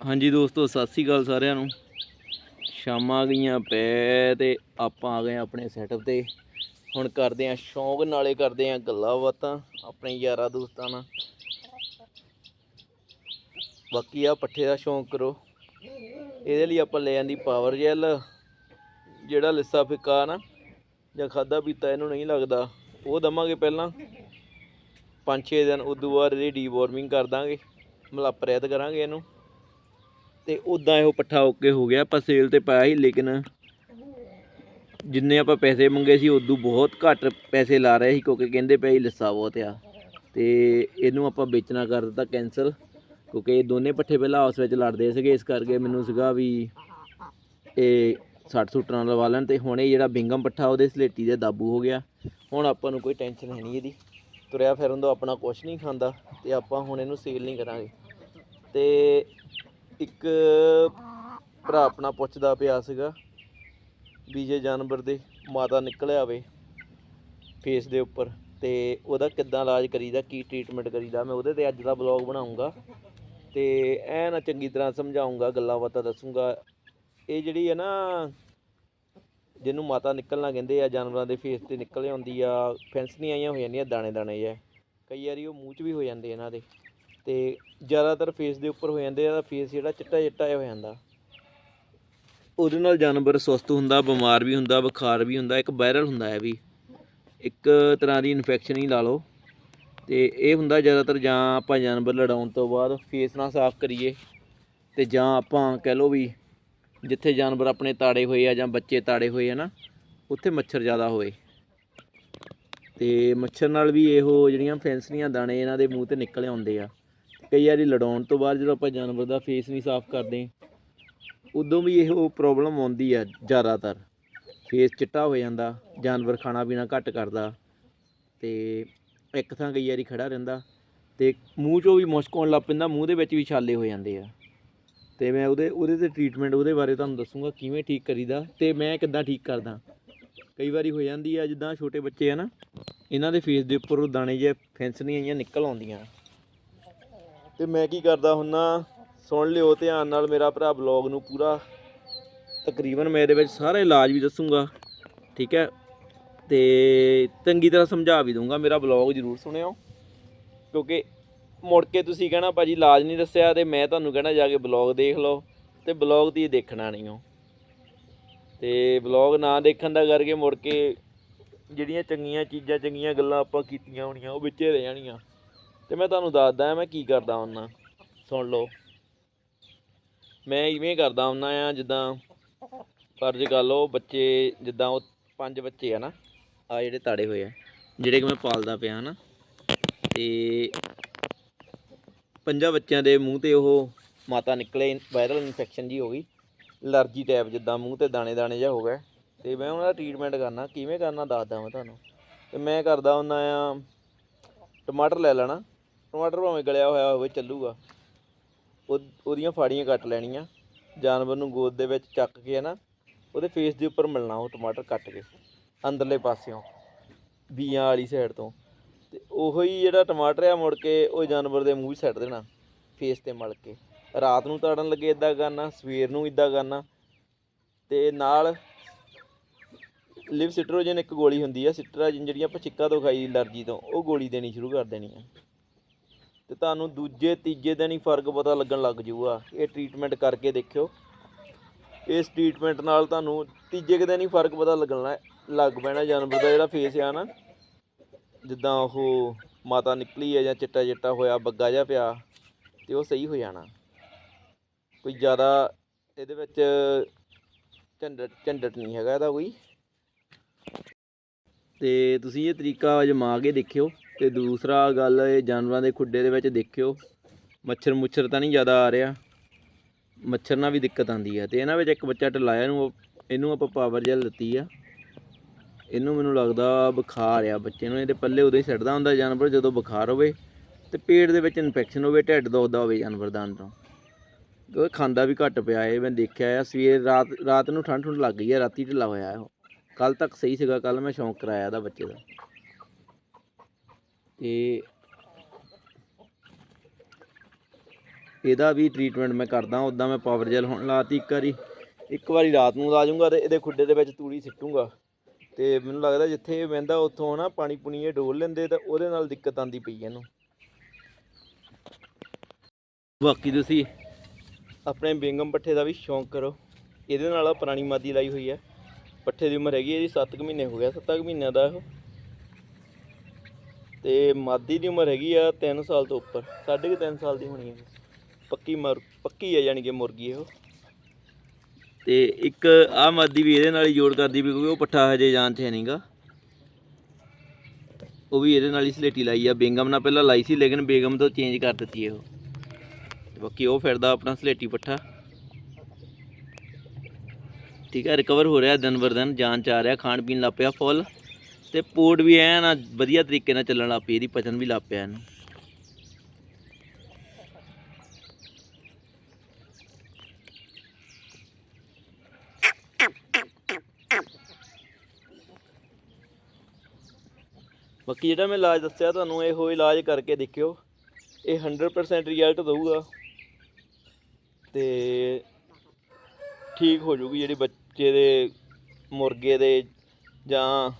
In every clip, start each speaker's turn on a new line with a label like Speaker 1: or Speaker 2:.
Speaker 1: ਹਾਂਜੀ ਦੋਸਤੋ, ਸਤਿ ਸ੍ਰੀ ਅਕਾਲ ਸਾਰਿਆਂ ਨੂੰ। ਸ਼ਾਮਾਂ ਗਈਆਂ ਪੈ ਤੇ ਆਪਾਂ ਆ ਗਏ ਆਂ ਆਪਣੇ ਸੈਟਅਪ ਤੇ। ਹੁਣ ਕਰਦੇ ਆਂ ਸ਼ੌਂਕ, ਨਾਲੇ ਕਰਦੇ ਆਂ ਗੱਲਾਂ ਬਾਤਾਂ ਆਪਣੇ ਯਾਰਾਂ ਦੋਸਤਾਂ ਨਾਲ। ਬਾਕੀ ਆ ਪੱਠੇ ਦਾ ਸ਼ੌਂਕ ਕਰੋ। ਇਹਦੇ ਲਈ ਆਪਾਂ ਲੈ ਆਂਦੀ ਪਾਵਰ ਜੈਲ ਜਿਹੜਾ ਲਿੱਸਾ ਫਿੱਕਾ ਨਾ, ਜਾਂ ਖਾਦਾ ਪੀਤਾ ਇਹਨੂੰ ਨਹੀਂ ਲੱਗਦਾ। ਉਹ ਦਵਾਂਗੇ ਪਹਿਲਾਂ। 5-6 ਦਿਨ ਉਦੋਂ ਬਾਅਦ ਇਹਦੀ ਡੀਵਾਰਮਿੰਗ ਕਰ ਦਾਂਗੇ। ਮਲਾਪਰੈਤ ਕਰਾਂਗੇ ਇਹਨੂੰ। ਤੇ ਉਦਾਂ ਇਹੋ ਪੱਠਾ ਓਕੇ ਹੋ ਗਿਆ, ਆਪਾਂ ਸੇਲ ਤੇ ਪਾਇਆ ਸੀ, ਲੇਕਿਨ ਜਿੰਨੇ ਆਪਾਂ ਪੈਸੇ ਮੰਗੇ ਸੀ ਉਦੋਂ ਬਹੁਤ ਘੱਟ ਪੈਸੇ ਲਾ ਰਹੇ ਸੀ, ਕਿਉਂਕਿ ਕਹਿੰਦੇ ਪਏ ਸੀ ਲੱਸਾ ਬਹੁਤ ਆ। ਤੇ ਇਹਨੂੰ ਆਪਾਂ ਵੇਚਣਾ ਕਰ ਦਿੱਤਾ ਕੈਂਸਲ ਕਿਉਂਕਿ ਇਹ ਦੋਨੇ ਪੱਠੇ ਪਹਿਲਾਂ ਆਪਸ ਵਿੱਚ ਲੜਦੇ ਸੀਗੇ, ਇਸ ਕਰਕੇ ਮੈਨੂੰ ਸੀਗਾ ਵੀ ਇਹ 60 ਸੁੱਟਰਾਂ ਲਵਾ ਲੈਣ, ਤੇ ਹੁਣ ਇਹ ਜਿਹੜਾ ਬਿੰਗਮ ਪੱਠਾ ਉਹਦੇ ਸਲੇਟੀ ਦੇ ਦਾਬੂ ਹੋ ਗਿਆ। ਹੁਣ ਆਪਾਂ ਨੂੰ ਕੋਈ ਟੈਨਸ਼ਨ ਹੈ ਨਹੀਂ ਇਹਦੀ। ਤੁਰਿਆ ਫਿਰਨ ਤੋਂ ਆਪਣਾ ਕੁਝ ਨਹੀਂ ਖਾਂਦਾ, ਤੇ ਆਪਾਂ ਹੁਣ ਇਹਨੂੰ ਸੇਲ ਨਹੀਂ ਕਰਾਂਗੇ। ਤੇ ਇੱਕ ਭਰਾ ਆਪਣਾ ਪੁੱਛਦਾ ਪਿਆ ਸੀਗਾ ਵੀ ਜੇ ਜਾਨਵਰ ਦੇ ਮਾਤਾ ਨਿਕਲਿਆ ਆਵੇ ਫੇਸ ਦੇ ਉੱਪਰ, ਤੇ ਉਹਦਾ ਕਿੱਦਾਂ ਇਲਾਜ ਕਰੀਦਾ, ਕੀ ਟ੍ਰੀਟਮੈਂਟ ਕਰੀਦਾ, ਮੈਂ ਉਹਦੇ ਤੇ ਅੱਜ ਦਾ ਬਲੌਗ ਬਣਾਉਂਗਾ ਤੇ ਐ ਨਾ ਚੰਗੀ ਤਰ੍ਹਾਂ ਸਮਝਾਉਂਗਾ, ਗੱਲਾਂ ਬਾਤਾਂ ਦੱਸੂਗਾ। ਇਹ ਜਿਹੜੀ ਹੈ ਨਾ, ਜਿਹਨੂੰ ਮਾਤਾ ਨਿਕਲਣਾ ਕਹਿੰਦੇ ਆ, ਜਾਨਵਰਾਂ ਦੇ ਫੇਸ ਤੇ ਨਿਕਲ ਆਉਂਦੀ ਆ ਫੈਂਸ ਨਹੀਂ ਆਈਆਂ ਹੋ ਜਾਂਦੀਆਂ ਦਾਣੇ ਦਾਣੇ ਜਿਹਾ। ਕਈ ਵਾਰੀ ਉਹ ਮੂੰਹ 'ਚ ਵੀ ਹੋ ਜਾਂਦੇ ਇਹਨਾਂ ਦੇ। ਤੇ ਜ਼ਿਆਦਾਤਰ ਫੇਸ ਦੇ ਉੱਪਰ ਹੋ ਜਾਂਦੇ ਆ ਫੇਸ ਜਿਹੜਾ ਚਿੱਟਾ ਚਿੱਟਾ ਹੋ ਜਾਂਦਾ। ਉਹਦੇ ਨਾਲ ਜਾਨਵਰ ਸੁਸਤ ਹੁੰਦਾ, ਬਿਮਾਰ ਵੀ ਹੁੰਦਾ, ਬੁਖਾਰ ਵੀ ਹੁੰਦਾ, ਇੱਕ ਵਾਇਰਲ ਹੁੰਦਾ ਹੈ ਵੀ। ਇੱਕ ਤਰ੍ਹਾਂ ਦੀ ਇਨਫੈਕਸ਼ਨ ਹੀ ਲਾ ਲਓ। ਤੇ ਇਹ ਹੁੰਦਾ ਜ਼ਿਆਦਾਤਰ ਜਾਂ ਆਪਾਂ ਜਾਨਵਰ ਲੜਾਉਣ ਤੋਂ ਬਾਅਦ ਫੇਸ ਨਾਲ ਸਾਫ਼ ਕਰੀਏ। ਤੇ ਜਾਂ ਆਪਾਂ ਕਹਿ ਲਓ ਵੀ ਜਿੱਥੇ ਜਾਨਵਰ ਆਪਣੇ ਤਾੜੇ ਹੋਏ ਆ ਜਾਂ ਬੱਚੇ ਤਾੜੇ ਹੋਏ ਆ ਨਾ, ਉੱਥੇ ਮੱਛਰ ਜ਼ਿਆਦਾ ਹੋਏ ਤੇ ਮੱਛਰ ਨਾਲ ਵੀ ਇਹੋ ਜਿਹੜੀਆਂ ਫੈਂਸਲੀਆਂ ਦਾਣੇ ਇਹਨਾਂ ਦੇ ਮੂੰਹ ਤੇ ਨਿਕਲ ਆਉਂਦੇ ਆ। ਕਈ ਵਾਰੀ ਲੜਾਉਣ ਤੋਂ ਬਾਅਦ ਜਦੋਂ ਆਪਾਂ ਜਾਨਵਰ ਦਾ ਫੇਸ ਨਹੀਂ ਸਾਫ਼ ਕਰਦੇ, ਉਦੋਂ ਵੀ ਇਹੋ ਪ੍ਰੋਬਲਮ ਆਉਂਦੀ ਆ ਜ਼ਿਆਦਾਤਰ। ਫੇਸ ਚਿੱਟਾ ਹੋ ਜਾਂਦਾ, ਜਾਨਵਰ ਖਾਣਾ ਪੀਣਾ ਘੱਟ ਕਰਦਾ ਤੇ ਇੱਕ ਥਾਂ ਕਈ ਵਾਰੀ ਖੜਾ ਰਹਿੰਦਾ ਤੇ ਮੂੰਹ 'ਚੋਂ ਵੀ ਮੁਸ਼ਕ ਆਉਣ ਲੱਗ ਪੈਂਦਾ, ਮੂੰਹ ਦੇ ਵਿੱਚ ਵੀ ਛਾਲੇ ਹੋ ਜਾਂਦੇ ਆ। ਤੇ ਮੈਂ ਉਹਦੇ ਉਹਦੇ ਤੇ ਟ੍ਰੀਟਮੈਂਟ ਉਹਦੇ ਬਾਰੇ ਤੁਹਾਨੂੰ ਦੱਸੂਗਾ ਕਿਵੇਂ ਠੀਕ ਕਰੀਦਾ ਤੇ ਮੈਂ ਕਿੱਦਾਂ ਠੀਕ ਕਰਦਾ। ਕਈ ਵਾਰੀ ਹੋ ਜਾਂਦੀ ਆ, ਜਿੱਦਾਂ ਛੋਟੇ ਬੱਚੇ ਆ ਨਾ, ਇਹਨਾਂ ਦੇ ਫੇਸ ਦੇ ਉੱਪਰ ਉਹ ਦਾਣੇ ਜਿਹੇ ਫੈਂਸਣੀਆਂ ਜਿਹੀਆਂ ਨਿਕਲ ਆਉਂਦੀਆਂ। ਤੇ ਮੈਂ ਕੀ ਕਰਦਾ ਹੁੰਨਾ, ਸੁਣ ਲਿਓ ਧਿਆਨ ਨਾਲ ਮੇਰਾ ਭਰਾ ਬਲੌਗ ਨੂੰ ਪੂਰਾ। ਤਕਰੀਬਨ ਮੈਂ ਇਹਦੇ ਵਿੱਚ ਸਾਰੇ ਇਲਾਜ ਵੀ ਦੱਸੂਗਾ, ਠੀਕ ਹੈ? ਤੇ ਚੰਗੀ ਤਰ੍ਹਾਂ ਸਮਝਾ ਵੀ ਦੂੰਗਾ ਮੇਰਾ ਬਲੌਗ ਜ਼ਰੂਰ ਸੁਣਿਓ। ਕਿਉਂਕਿ ਮੁੜ ਕੇ ਤੁਸੀਂ ਕਹਿਣਾ, ਭਾਜੀ, ਇਲਾਜ ਨਹੀਂ ਦੱਸਿਆ ਤੇ ਮੈਂ ਤੁਹਾਨੂੰ ਕਹਿਣਾ, ਜਾ ਕੇ ਬਲੌਗ ਦੇਖ ਲਓ। ਤੇ ਬਲੌਗ ਦੀ ਦੇਖਣਾ ਨਹੀਂ ਹੋ ਤੇ ਬਲੌਗ ਨਾ ਦੇਖਣ ਦਾ ਕਰਕੇ ਮੁੜ ਕੇ ਜਿਹੜੀਆਂ ਚੰਗੀਆਂ ਚੀਜ਼ਾਂ, ਚੰਗੀਆਂ ਗੱਲਾਂ ਆਪਾਂ ਕੀਤੀਆਂ ਹੋਣੀਆਂ, ਉਹ ਵਿੱਚੇ ਰਹਿ ਜਾਣੀਆਂ। ਤੇ ਮੈਂ ਤੁਹਾਨੂੰ ਦੱਸਦਾ ਮੈਂ ਕੀ ਕਰਦਾ ਹੁੰਨਾ ਸੁਣ ਲਓ। ਮੈਂ ਇਵੇਂ ਕਰਦਾ ਹੁੰਨਾ ਆ ਜਿੱਦਾਂ ਫਰਜ਼ ਕਰ ਲਓ ਬੱਚੇ ਜਿੱਦਾਂ ਉਹ ਪੰਜ ਬੱਚੇ ਆ ਨਾ, ਆ ਜਿਹੜੇ ਤਾੜੇ ਹੋਏ ਆ, ਜਿਹੜੇ ਕਿ ਮੈਂ ਪਾਲਦਾ ਪਿਆ ਨਾ। ਤੇ ਪੰਜਾਂ ਬੱਚਿਆਂ ਦੇ ਮੂੰਹ ਤੇ ਉਹ ਮਾਤਾ ਨਿਕਲੇ ਵਾਇਰਲ ਇਨਫੈਕਸ਼ਨ ਜੀ ਹੋ ਗਈ। ਅਲਰਜੀ ਟਾਈਪ ਜਿੱਦਾਂ ਮੂੰਹ ਤੇ ਦਾਣੇ ਦਾਣੇ ਜਿਹਾ ਹੋ ਗਿਆ। ਤੇ ਮੈਂ ਉਹਨਾਂ ਦਾ ਟ੍ਰੀਟਮੈਂਟ ਕਰਨਾ, ਕਿਵੇਂ ਕਰਨਾ ਦੱਸਦਾ ਮੈਂ ਤੁਹਾਨੂੰ। ਤੇ ਮੈਂ ਕਰਦਾ ਹੁੰਦਾ ਆ ਟਮਾਟਰ ਲੈ ਲੈਣਾ। ਟਮਾਟਰ ਭਾਵੇਂ ਗਲਿਆ ਹੋਇਆ ਹੋਵੇ, ਚੱਲੂਗਾ। ਉਹ ਉਹਦੀਆਂ ਫਾੜੀਆਂ ਕੱਟ ਲੈਣੀਆਂ। ਜਾਨਵਰ ਨੂੰ ਗੋਦ ਦੇ ਵਿੱਚ ਚੱਕ ਕੇ ਨਾ, ਉਹਦੇ ਫੇਸ ਦੇ ਉੱਪਰ ਮਿਲਣਾ ਉਹ ਟਮਾਟਰ ਕੱਟ ਕੇ, ਅੰਦਰਲੇ ਪਾਸਿਓਂ, ਬੀਆਂ ਵਾਲੀ ਸਾਈਡ ਤੋਂ। ਤੇ ਉਹੋ ਹੀ ਜਿਹੜਾ ਟਮਾਟਰ ਆ ਮੁੜ ਕੇ, ਉਹ ਜਾਨਵਰ ਦੇ ਮੂੰਹ 'ਚ ਸੱਟ ਦੇਣਾ ਫੇਸ ਤੇ ਮਲ ਕੇ। ਰਾਤ ਨੂੰ ਤਾੜਨ ਲੱਗੇ ਇਦਾਂ ਕਰਨਾ, ਸਵੇਰ ਨੂੰ ਇਦਾਂ ਕਰਨਾ। ਤੇ ਨਾਲ ਲਿਵ ਸਿਟਰੋਜਨ ਇੱਕ ਗੋਲੀ ਹੁੰਦੀ ਆ, ਸਿਟਰਾਜਨ, ਜਿਹੜੀਆਂ ਆਪਾਂ ਚਿੱਕਾ ਤੋਂ ਖਾਈ ਅਲਰਜੀ ਤੋਂ, ਉਹ ਗੋਲੀ ਦੇਣੀ ਸ਼ੁਰੂ ਕਰ ਦੇਣੀ ਆ। ਤੇ ਤੁਹਾਨੂੰ ਦੂਜੇ, ਤੀਜੇ ਦਿਨ ਹੀ ਫ਼ਰਕ ਪਤਾ ਲੱਗਣ ਲੱਗ ਜਾਊਗਾ। ਇਹ ਟ੍ਰੀਟਮੈਂਟ ਕਰਕੇ ਦੇਖਿਓ। ਇਸ ਟ੍ਰੀਟਮੈਂਟ ਨਾਲ ਤੁਹਾਨੂੰ ਤੀਜੇ ਕੁ ਦਿਨ ਹੀ ਫ਼ਰਕ ਪਤਾ ਲੱਗਣਾ ਲੱਗ ਪੈਣਾ। ਜਾਨਵਰ ਦਾ ਜਿਹੜਾ ਫੇਸ ਆ ਨਾ, ਜਿੱਦਾਂ ਉਹ ਮਾਤਾ ਨਿਕਲੀ ਹੈ ਜਾਂ ਚਿੱਟਾ ਚਿੱਟਾ ਹੋਇਆ, ਬੱਗਾ ਜਿਹਾ ਪਿਆ, ਤੇ ਉਹ ਸਹੀ ਹੋ ਜਾਣਾ। ਕੋਈ ਜ਼ਿਆਦਾ ਇਹਦੇ ਵਿੱਚ ਝੰਡਟ ਝੰਡਟ ਨਹੀਂ ਹੈਗਾ ਇਹਦਾ ਕੋਈ। ਤੇ ਤੁਸੀਂ ਇਹ ਤਰੀਕਾ ਅਜਮਾ ਕੇ ਦੇਖਿਓ। ਤੇ ਦੂਸਰਾ ਗੱਲ ਇਹ ਜਾਨਵਰਾਂ ਦੇ ਖੁੱਡੇ ਦੇ ਵਿੱਚ ਦੇਖਿਓ, ਮੱਛਰ ਮੁੱਛਰ ਤਾਂ ਨਹੀਂ ਜ਼ਿਆਦਾ ਆ ਰਿਹਾ। ਮੱਛਰ ਨਾਲ ਵੀ ਦਿੱਕਤ ਆਉਂਦੀ ਹੈ ਤੇ ਇਹਨਾਂ ਵਿੱਚ ਇੱਕ ਬੱਚਾ ਢਲਾਇਆ ਨੂੰ ਇਹਨੂੰ ਆਪਾਂ ਪਾਵਰ ਜੈਲ ਦਿੱਤੀ ਆ। ਇਹਨੂੰ ਮੈਨੂੰ ਲੱਗਦਾ ਬੁਖਾਰ ਆ ਬੱਚੇ ਨੂੰ, ਇਹਦੇ ਪੱਲੇ ਉਦੋਂ ਹੀ ਸੜਦਾ ਹੁੰਦਾ ਜਾਨਵਰ ਜਦੋਂ ਬੁਖਾਰ ਹੋਵੇ ਤੇ ਪੇਟ ਦੇ ਵਿੱਚ ਇਨਫੈਕਸ਼ਨ ਹੋਵੇ, ਢਿੱਡ ਦੁਖਦਾ ਹੋਵੇ ਜਾਨਵਰ ਦਾ ਅੰਦਰੋਂ। ਕਿਉਂਕਿ ਖਾਂਦਾ ਵੀ ਘੱਟ ਪਿਆ ਇਹ, ਮੈਂ ਦੇਖਿਆ ਆ, ਸਵੇਰ ਰਾਤ ਰਾਤ ਨੂੰ ਠੰਡ ਠੰਡ ਲੱਗ ਗਈ ਆ, ਰਾਤੀ ਢਿੱਲਾ ਹੋਇਆ ਉਹ ਕੱਲ ਤੱਕ ਸਹੀ ਸੀਗਾ ਕੱਲ ਮੈਂ ਸ਼ੌਂਕ ਕਰਾਇਆ ਇਹਦਾ ਬੱਚੇ ਦਾ। ਤੇ ਇਹਦਾ ਵੀ ਟ੍ਰੀਟਮੈਂਟ ਮੈਂ ਕਰਦਾ ਉਦਾਂ ਮੈਂ ਪਾਵਰ ਜੈਲ ਹੁਣ ਲਾਤੀ ਇੱਕ ਵਾਰੀ। ਇੱਕ ਵਾਰੀ ਰਾਤ ਨੂੰ ਲਾ ਜੂੰਗਾ ਤੇ ਇਹਦੇ ਖੁੱਡੇ ਦੇ ਵਿੱਚ ਤੂੜੀ ਸਿੱਟੂੰਗਾ। ਤੇ ਮੈਨੂੰ ਲੱਗਦਾ ਜਿੱਥੇ ਇਹ ਵਹਿੰਦਾ, ਉੱਥੋਂ ਨਾ ਪਾਣੀ ਪੁਣੀ ਇਹ ਡੋਲ ਲੈਂਦੇ ਤਾਂ ਉਹਦੇ ਨਾਲ ਦਿੱਕਤ ਆਂਦੀ ਪਈ ਇਹਨੂੰ। ਬਾਕੀ ਤੁਸੀਂ ਆਪਣੇ ਬੇਗਮ ਪੱਠੇ ਦਾ ਵੀ ਸ਼ੌਂਕ ਕਰੋ। ਇਹਦੇ ਨਾਲ ਪੁਰਾਣੀ ਮਾਦੀ ਲਾਈ ਹੋਈ ਹੈ ਪੱਠੇ ਦੀ ਉਮਰ ਹੈਗੀ ਇਹਦੀ 7 ਮਹੀਨੇ ਹੋ ਗਿਆ 7 ਮਹੀਨਿਆਂ ਦਾ ਇਹ। ਤੇ ਮਾਦੀ ਦੀ ਉਮਰ ਹੈਗੀ ਆ 3 ਸਾਲ ਤੋਂ ਉੱਪਰ, ਸਾਢੇ ਕੁ ਤਿੰਨ ਸਾਲ ਦੀ ਹੋਣੀ ਹੈ ਪੱਕੀ ਮਰ, ਪੱਕੀ ਹੈ ਯਾਨੀ ਕਿ ਮੁਰਗੀ ਇਹ। ਤੇ ਇੱਕ ਆ ਮਾਦੀ ਵੀ ਇਹਦੇ ਨਾਲ ਹੀ ਜੋੜ ਕਰਦੀ ਵੀ ਕਿਉਂਕਿ ਉਹ ਪੱਠਾ ਹਜੇ ਜਾਣ 'ਚ ਹੈ ਨਹੀਂਗਾ ਉਹ ਵੀ ਇਹਦੇ ਨਾਲ ਹੀ ਸਲੇਟੀ ਲਾਈ ਆ, ਬੇਗਮ ਨਾਲ ਪਹਿਲਾਂ ਲਾਈ ਸੀ ਲੇਕਿਨ ਬੇਗਮ ਤੋਂ ਚੇਂਜ ਕਰ ਦਿੱਤੀ ਇਹ। ਉਹ ਤੇ ਬਾਕੀ ਉਹ ਫਿਰਦਾ ਆਪਣਾ ਸਲੇਟੀ ਪੱਠਾ। ਠੀਕ ਹੈ ਰਿਕਵਰ ਹੋ ਰਿਹਾ ਦਿਨ ਬਰ ਦਿਨ, ਜਾਨ ਚ ਆ ਰਿਹਾ, ਖਾਣ ਪੀਣ ਲੱਗ ਪਿਆ ਫੁੱਲ। ਤੇ ਪੋਟ ਵੀ ਐਨ ਨਾ ਵਧੀਆ ਤਰੀਕੇ ਨਾਲ ਚੱਲਣ ਲੱਗ ਪਈ, ਇਹਦੀ ਪਚਨ ਵੀ ਲੱਗ ਪਿਆ ਇਹਨੂੰ। ਬਾਕੀ ਜਿਹੜਾ ਮੈਂ ਇਲਾਜ ਦੱਸਿਆ ਤੁਹਾਨੂੰ, ਇਹੋ ਇਲਾਜ ਕਰਕੇ ਦੇਖਿਓ, ਇਹ 100% ਰਿਜ਼ਲਟ ਦਊਗਾ। ਤੇ ਠੀਕ ਹੋ ਜੂਗੀ ਜਿਹੜੀ ਬੱਚੇ ਦੇ, ਮੁਰਗੇ ਦੇ ਜਾਂ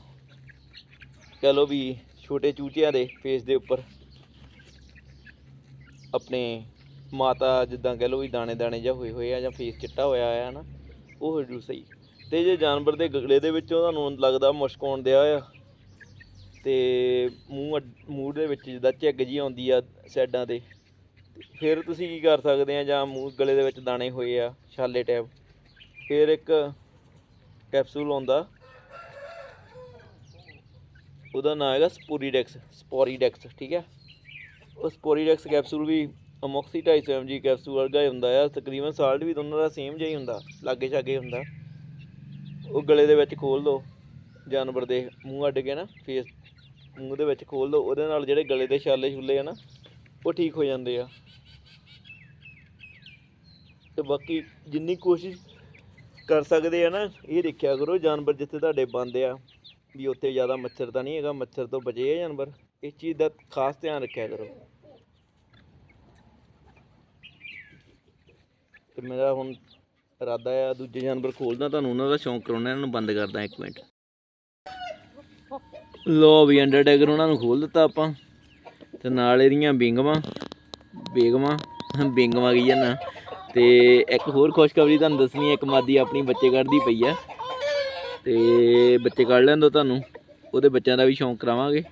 Speaker 1: ਕਹ ਲਓ ਵੀ ਛੋਟੇ ਚੂਚਿਆਂ ਦੇ ਫੇਸ ਦੇ ਉੱਪਰ ਆਪਣੇ ਮਾਤਾ ਜਿੱਦਾਂ ਕਹ ਲਓ ਵੀ ਦਾਣੇ ਦਾਣੇ ਜਾਂ ਹੋਏ ਹੋਏ ਆ ਜਾਂ ਫੇਸ ਚਿੱਟਾ ਹੋਇਆ ਆ ਨਾ ਉਹ ਹੋ ਜੂ ਸਹੀ। ਤੇ ਜੇ ਜਾਨਵਰ ਦੇ ਗਗਲੇ ਦੇ ਵਿੱਚੋਂ ਤੁਹਾਨੂੰ ਲੱਗਦਾ ਮੁਸ਼ਕ ਆਉਣ ਦਿਆ ਆ ਤੇ ਮੂੰਹ ਅੱਡ- ਮੂੰਹ ਦੇ ਵਿੱਚ ਜਿੱਦਾਂ ਝੱਗ ਜੀ ਆਉਂਦੀ ਆ ਸਾਈਡਾਂ ਤੇ ਤੇ ਫਿਰ ਤੁਸੀਂ ਕੀ ਕਰ ਸਕਦੇ ਆ ਜਾਂ ਮੂੰਹ ਗਲੇ ਦੇ ਵਿੱਚ ਦਾਣੇ ਹੋਏ ਆ ਛਾਲੇ ਟੈਪ, ਫਿਰ ਇੱਕ ਕੈਪਸੂਲ ਆਉਂਦਾ ਉਹਦਾ ਨਾਮ ਹੈਗਾ ਸਪੋਰੀਡੈਕਸ ਸਪੋਰੀਡੈਕਸ, ਠੀਕ ਹੈ? ਉਹ ਸਪੋਰੀਡੈਕਸ ਕੈਪਸੂਲ ਵੀ ਅਮੋਕਸੀ 250 mg ਕੈਪਸੂਲ ਵਰਗਾ ਹੀ ਹੁੰਦਾ ਆ, ਤਕਰੀਬਨ ਸਾਲਟ ਵੀ ਦੋਨਾਂ ਦਾ ਸੇਮ ਜਿਹਾ ਹੀ ਹੁੰਦਾ, ਲਾਗੇ ਛਾਗੇ ਹੁੰਦਾ। ਉਹ ਗਲੇ ਦੇ ਵਿੱਚ ਖੋਲ ਦੋ, ਜਾਨਵਰ ਦੇ ਮੂੰਹ ਅੱਡ ਕੇ ਨਾ ਫੇਸ ਮੂੰਹ ਦੇ ਵਿੱਚ ਖੋਲ ਦੋ, ਉਹਦੇ ਨਾਲ ਜਿਹੜੇ ਗਲੇ ਦੇ ਛਾਲੇ ਛੁੱਲੇ ਆ ਨਾ, ਉਹ ਠੀਕ ਹੋ ਜਾਂਦੇ ਆ। ਤੇ ਬਾਕੀ ਜਿੰਨੀ ਕੋਸ਼ਿਸ਼ ਕਰ ਸਕਦੇ ਆ ਨਾ, ਇਹ ਦੇਖਿਆ ਕਰੋ, ਜਾਨਵਰ ਜਿੱਥੇ ਤੁਹਾਡੇ ਬੰਦ ਆ ਵੀ ਉੱਥੇ ਜ਼ਿਆਦਾ ਮੱਛਰ ਤਾਂ ਨਹੀਂ ਹੈਗਾ, ਮੱਛਰ ਤੋਂ ਬਚੇ ਆ ਜਾਨਵਰ। ਇਸ ਚੀਜ਼ ਦਾ ਖਾਸ ਧਿਆਨ ਰੱਖਿਆ ਕਰੋ। ਤੇ ਮੇਰਾ ਹੁਣ ਇਰਾਦਾ ਆ, ਦੂਜੇ ਜਾਨਵਰ ਖੋਲਦਾ, ਤੁਹਾਨੂੰ ਉਹਨਾਂ ਦਾ ਸ਼ੌਂਕ ਕਰਾਉਣਾ, ਇਹਨਾਂ ਨੂੰ ਬੰਦ ਕਰਦਾ ਇੱਕ ਮਿੰਟ। ਲੋ ਵੀ ਅੰਡਰਟੇਕਰ, ਉਹਨਾਂ ਨੂੰ ਖੋਲ ਦਿੱਤਾ ਆਪਾਂ। ਤੇ ਨਾਲ ਇਹਦੀਆਂ ਬਿੰਗਵਾਂ ਬੇਗਮਾਂ ਬਿੰਗਵਾਂ ਕੀ ਜਾਨਾ ਤੇ ਇੱਕ ਹੋਰ ਖੁਸ਼ਖਬਰੀ ਤੁਹਾਨੂੰ ਦੱਸਣੀ ਹੈ ਇੱਕ ਮਾਦੀ ਆਪਣੀ ਬੱਚੇ ਕੱਢਦੀ ਪਈ ਆ। ਤੇ ਬੱਚੇ ਕੱਢ ਲੈਣ ਦੋ ਤੁਹਾਨੂੰ। ਉਹਦੇ ਬੱਚਿਆਂ ਦਾ ਵੀ ਸ਼ੌਂਕ ਕਰਾਵਾਂਗੇ।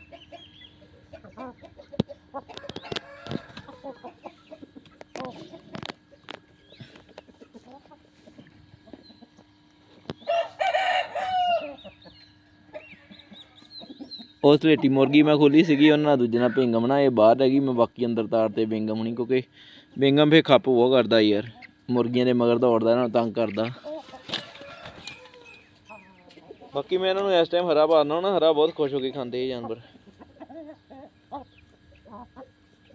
Speaker 1: ਉਸ ਸਲੇਟੀ ਮੁਰਗੀ ਮੈਂ ਖੋਲੀ ਸੀਗੀ, ਉਹਨਾਂ ਨਾਲ ਦੂਜੇ ਨਾਲ ਪਿੰਗਮ ਨਾ ਇਹ ਬਾਹਰ ਰਹਿ ਗਈ ਮੈਂ ਬਾਕੀ ਅੰਦਰ ਤਾਰ ਤੇ ਬਿੰਗਮ ਨਹੀਂ ਕਿਉਂਕਿ ਬਿੰਗਮ ਫੇ ਖੱਪ ਉਹ ਕਰਦਾ ਯਾਰ। ਮੁਰਗੀਆਂ ਦੇ ਮਗਰ ਦੌੜਦਾ ਇਹਨਾਂ ਨੂੰ ਤੰਗ ਕਰਦਾ। ਬਾਕੀ ਮੈਂ ਇਹਨਾਂ ਨੂੰ ਇਸ ਟਾਈਮ ਹਰਾ ਪਾਣਾ ਨਾ, ਹਰਾ ਬਹੁਤ ਖੁਸ਼ ਹੋ ਕੇ ਖਾਂਦੇ ਇਹ ਜਾਨਵਰ।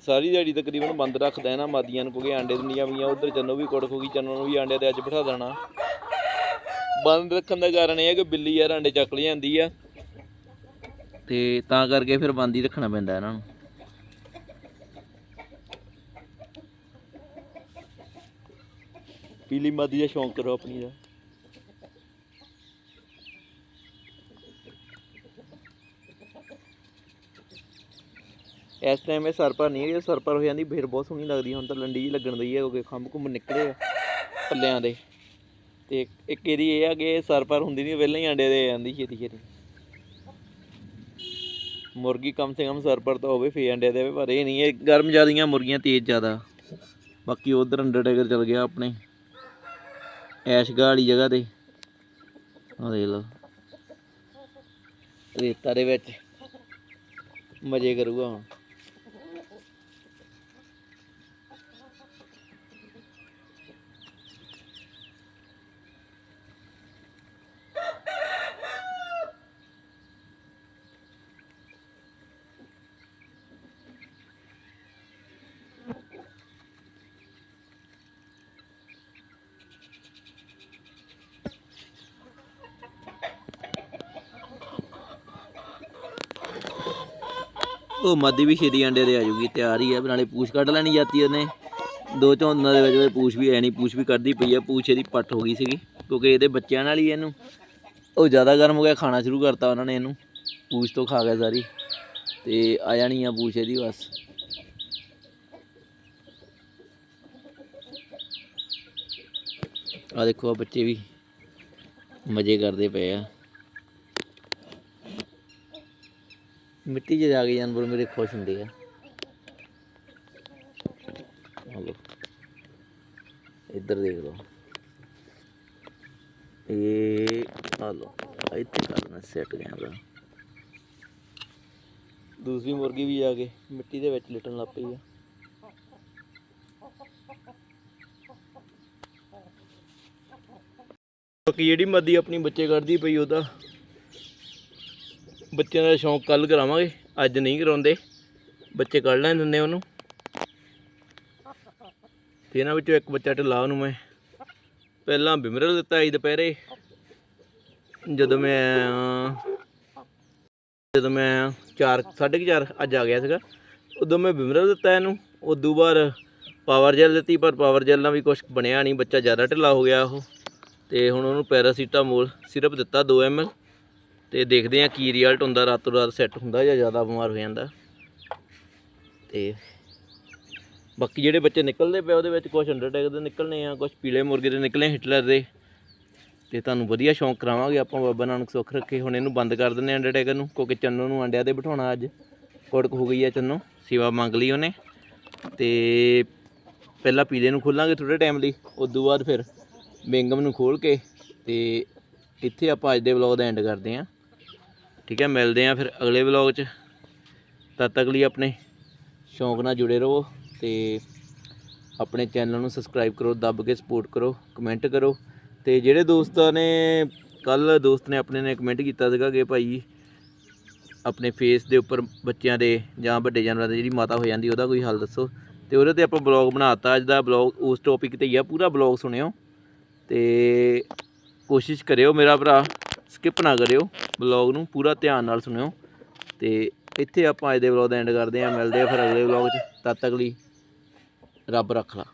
Speaker 1: ਸਾਰੀ ਦਿਹਾੜੀ ਤਕਰੀਬਨ ਬੰਦ ਰੱਖਦਾ ਇਹਨਾਂ ਮਾਦੀਆਂ ਨੂੰ, ਕਿਉਂਕਿ ਆਂਡੇ ਦਿੰਦੀਆਂ ਪਈਆਂ ਉਧਰ ਚੰਨੋ ਵੀ ਕੁੜਕ ਹੋ ਗਈ, ਚੰਨੋ ਨੂੰ ਵੀ ਆਂਡੇ ਤੇ ਅੱਜ ਬਿਠਾ ਦੇਣਾ। ਬੰਦ ਰੱਖਣ ਦਾ ਕਾਰਨ ਇਹ ਹੈ ਕਿ ਬਿੱਲੀ ਯਾਰ ਆਂਡੇ ਚੱਕ ਲਈ ਜਾਂਦੀ ਆ। ਤੇ ਤਾਂ ਕਰਕੇ ਫਿਰ ਬੰਦ ਹੀ ਰੱਖਣਾ ਪੈਂਦਾ ਇਹਨਾਂ ਨੂੰ। ਪੀਲੀ ਮਾਦੀ ਦਾ ਸ਼ੌਂਕ ਕਰੋ ਆਪਣੀ ਦਾ। ਇਸ ਟਾਈਮ ਇਹ ਸਰਪਰ ਨਹੀਂ ਇਹ ਸਰਪਰ ਹੋ ਜਾਂਦੀ ਫਿਰ ਬਹੁਤ ਸੋਹਣੀ ਲੱਗਦੀ, ਹੁਣ ਤਾਂ ਲੰਡੀ ਜੀ ਲੱਗਣ ਦਈ ਹੈ ਕਿਉਂਕਿ ਖੰਭ ਘੁੰਮ ਨਿਕਲੇ ਆ ਪੱਲਿਆਂ ਦੇ। ਤੇ ਇੱਕ- ਇਹਦੀ ਇਹ ਆ ਕਿ ਇਹ ਸਰਪਰ ਹੁੰਦੀ ਨਹੀਂ ਪਹਿਲਾਂ ਹੀ ਅੰਡੇ ਦੇ ਜਾਂਦੀ ਛੇਤੀ ਛੇਤੀ। ਮੁਰਗੀ ਕਮ ਸੇ ਕਮ ਸਰਪਰ ਤਾਂ ਹੋਵੇ ਫੇ ਅੰਡੇ ਦੇਵੇ, ਪਰ ਇਹ ਨਹੀਂ, ਇਹ ਗਰਮ ਜਿਆਦੀਆਂ ਮੁਰਗੀਆਂ ਤੇਜ਼ ਜ਼ਿਆਦਾ। ਬਾਕੀ ਉਧਰ ਅੰਡਰਟੇਕਰ ਚਲ ਗਿਆ ਆਪਣੇ। ਐਸ਼ਗਾ ਵਾਲੀ ਜਗ੍ਹਾ ਤੇ। ਆ ਦੇਖ ਲਓ। ਰੇਤਾ ਦੇ ਵਿੱਚ। ਮਜ਼ੇ ਕਰੂਗਾ ਹੁਣ। ਉਹ ਮਾਦੀ ਵੀ ਛੇਤੀ ਅੰਡੇ ਦੇ ਆ ਜੂਗੀ, ਤਿਆਰ ਹੀ ਆ ਨਾਲੇ ਪੂਛ ਕੱਢ ਲੈਣੀ ਜਾਂਦੀ ਉਹਨੇ। ਦੋ ਝੋਨਾਂ ਦੇ ਵਿੱਚ ਉਹਦੇ ਪੂਛ ਵੀ ਐ ਨਹੀਂ ਪੂਛ ਵੀ ਕੱਢਦੀ ਪਈ ਆ, ਪੂਛ ਇਹਦੀ ਪੱਟ ਹੋ ਗਈ ਸੀਗੀ, ਕਿਉਂਕਿ ਇਹਦੇ ਬੱਚਿਆਂ ਨਾਲ ਹੀ ਇਹਨੂੰ। ਉਹ ਜ਼ਿਆਦਾ ਗਰਮ ਹੋ ਗਿਆ, ਖਾਣਾ ਸ਼ੁਰੂ ਕਰਤਾ ਉਹਨਾਂ ਨੇ ਇਹਨੂੰ, ਪੂਛ ਤੋਂ ਖਾ ਗਿਆ ਸਾਰੀ, ਤੇ ਆ ਜਾਣੀ ਆ ਪੂਛ ਇਹਦੀ ਬਸ। ਆ ਦੇਖੋ ਆ ਬੱਚੇ ਵੀ ਮਜ਼ੇ ਕਰਦੇ ਪਏ ਆ। ਮਿੱਟੀ 'ਚ ਜਾ ਕੇ ਜਾਨਵਰ ਮੇਰੇ ਖੁਸ਼ ਹੁੰਦੇ ਆ। ਹਲੋ। ਇੱਧਰ ਦੇਖ ਲਓ। ਇਹ, ਹਲੋ। ਇੱਥੇ ਕਰਨਾ ਸੈੱਟ ਕੈਮਰਾ ਦੂਸਰੀ ਮੁਰਗੀ ਵੀ ਆ ਕੇ ਮਿੱਟੀ ਦੇ ਵਿੱਚ ਲਿਟਣ ਲੱਗ ਪਈ ਆ। ਬਾਕੀ ਜਿਹੜੀ ਮੱਦੀ ਆਪਣੀ ਬੱਚੇ ਕੱਢਦੀ ਪਈ ਉਹਦਾ। ਬੱਚਿਆਂ ਦਾ ਸ਼ੌਂਕ ਕੱਲ ਕਰਾਵਾਂਗੇ, ਅੱਜ ਨਹੀਂ ਕਰਾਉਂਦੇ। ਬੱਚੇ ਕੱਢ ਲੈਣ ਦਿੰਦੇ ਉਹਨੂੰ। ਤੇ ਇਹਨਾਂ ਵਿੱਚੋਂ ਇੱਕ ਬੱਚਾ ਢਿੱਲਾ ਉਹਨੂੰ ਮੈਂ। ਪਹਿਲਾਂ ਬਿਮਰਲ ਦਿੱਤਾ ਸੀ ਦੁਪਹਿਰੇ। ਜਦੋਂ ਮੈਂ ਜਦੋਂ ਮੈਂ 4 4:30 ਅੱਜ ਆ ਗਿਆ ਸੀਗਾ। ਉਦੋਂ ਮੈਂ ਬਿਮਰਲ ਦਿੱਤਾ ਇਹਨੂੰ। ਉਦੋਂ ਬਾਅਦ ਪਾਵਰ ਜੈਲ ਦਿੱਤੀ, ਪਰ ਪਾਵਰ ਜੈਲ ਨਾਲ ਵੀ ਕੁਝ ਬਣਿਆ ਨਹੀਂ। ਬੱਚਾ ਜ਼ਿਆਦਾ ਢਿੱਲਾ ਹੋ ਗਿਆ ਉਹ। ਤੇ ਹੁਣ ਉਹਨੂੰ ਪੈਰਾਸੀਟਾਮੋਲ ਸਿਰਪ ਦਿੱਤਾ 2 ml ਤੇ ਦੇਖਦੇ ਆ ਕੀ ਰਿਜ਼ਲਟ ਹੁੰਦਾ, ਰਾਤੋਂ ਰਾਤ ਸੈੱਟ ਹੁੰਦਾ ਜਾਂ ਜ਼ਿਆਦਾ ਬਿਮਾਰ ਹੋ ਜਾਂਦਾ। ਤੇ ਬਾਕੀ ਜਿਹੜੇ ਬੱਚੇ ਨਿਕਲਦੇ ਪਏ ਉਹਦੇ ਵਿੱਚ ਕੁਝ ਅੰਡਰਟੈਕ ਦੇ ਨਿਕਲਨੇ ਆ ਕੁਝ ਪੀਲੇ ਮੁਰਗੇ ਦੇ ਨਿਕਲੇ ਹਿਟਲਰ ਦੇ। ਤੇ ਤੁਹਾਨੂੰ ਵਧੀਆ ਸ਼ੌਂਕ ਕਰਾਵਾਂਗੇ ਆਪਾਂ, ਬਾਬਾ ਨਾਨਕ ਸੁੱਖ ਰੱਖੇ। ਹੁਣ ਇਹਨੂੰ ਬੰਦ ਕਰ ਦਿੰਦੇ ਆ ਅੰਡਰਟੇਕਰ ਨੂੰ, ਕਿਉਂਕਿ ਚੰਨੋ ਨੂੰ ਅੰਡਿਆਂ ਤੇ ਬਿਠਾਉਣਾ ਅੱਜ। ਕੁੜਕ ਹੋ ਗਈ ਆ ਚੰਨੋ, ਸੇਵਾ ਮੰਗ ਲਈ ਉਹਨੇ। ਤੇ ਪਹਿਲਾਂ ਪੀਲੇ ਨੂੰ ਖੋਲਾਂਗੇ ਥੋੜੇ ਟਾਈਮ ਲਈ, ਉਦੋਂ ਬਾਅਦ ਫਿਰ ਬੇਂਗਮ ਨੂੰ ਖੋਲ ਕੇ, ਤੇ ਇੱਥੇ ਆਪਾਂ ਅੱਜ ਦੇ ਵਲੌਗ ਦਾ ਐਂਡ ਕਰਦੇ ਆਂ ਠੀਕ ਹੈ, ਮਿਲਦੇ ਆਂ ਫਿਰ ਅਗਲੇ ਵਲੌਗ 'ਚ। ਤਦ ਤੱਕ ਲਈ ਆਪਣੇ ਸ਼ੌਂਕ ਨਾਲ ਜੁੜੇ ਰਹੋ ਤੇ ਆਪਣੇ ਚੈਨਲ ਨੂੰ ਸਬਸਕ੍ਰਾਈਬ ਕਰੋ, ਦੱਬ ਕੇ ਸਪੋਰਟ ਕਰੋ ਕਮੈਂਟ ਕਰੋ। ਤੇ ਜਿਹੜੇ ਦੋਸਤਾਂ ਨੇ ਕੱਲ ਦੋਸਤ ਨੇ ਆਪਣੇ ਨੇ ਕਮੈਂਟ ਕੀਤਾ ਸੀਗਾ ਕਿ ਭਾਈ ਆਪਣੇ ਫੇਸ ਦੇ ਉੱਪਰ ਬੱਚਿਆਂ ਦੇ ਜਾਂ ਵੱਡੇ ਜਾਨਵਰਾਂ ਦੀ ਜਿਹੜੀ ਮਾਤਾ ਹੋ ਜਾਂਦੀ, ਉਹਦਾ ਕੋਈ ਹੱਲ ਦੱਸੋ। ਤੇ ਉਹਦੇ ਤੇ ਆਪਾਂ ਬਲੌਗ ਬਣਾਤਾ, ਅੱਜ ਦਾ ਬਲੌਗ ਉਸ ਟੌਪਿਕ ਤੇ ਹੀ ਆ, ਪੂਰਾ ਬਲੌਗ ਸੁਣਿਓ। ਤੇ ਕੋਸ਼ਿਸ਼ ਕਰਿਓ ਮੇਰਾ ਭਰਾ ਸਕਿਪ ਨਾ ਕਰਿਓ। ਬਲੌਗ ਨੂੰ ਪੂਰਾ ਧਿਆਨ ਨਾਲ ਸੁਣਿਓ। ਤੇ ਇੱਥੇ ਆਪਾਂ ਅੱਜ ਦੇ ਬਲੌਗ ਦਾ ਐਂਡ ਕਰਦੇ ਹਾਂ। ਮਿਲਦੇ ਆ ਫਿਰ ਅਗਲੇ ਬਲੌਗ 'ਚ। ਤਦ ਤੱਕ ਲਈ ਰੱਬ ਰੱਖ ਲਾ।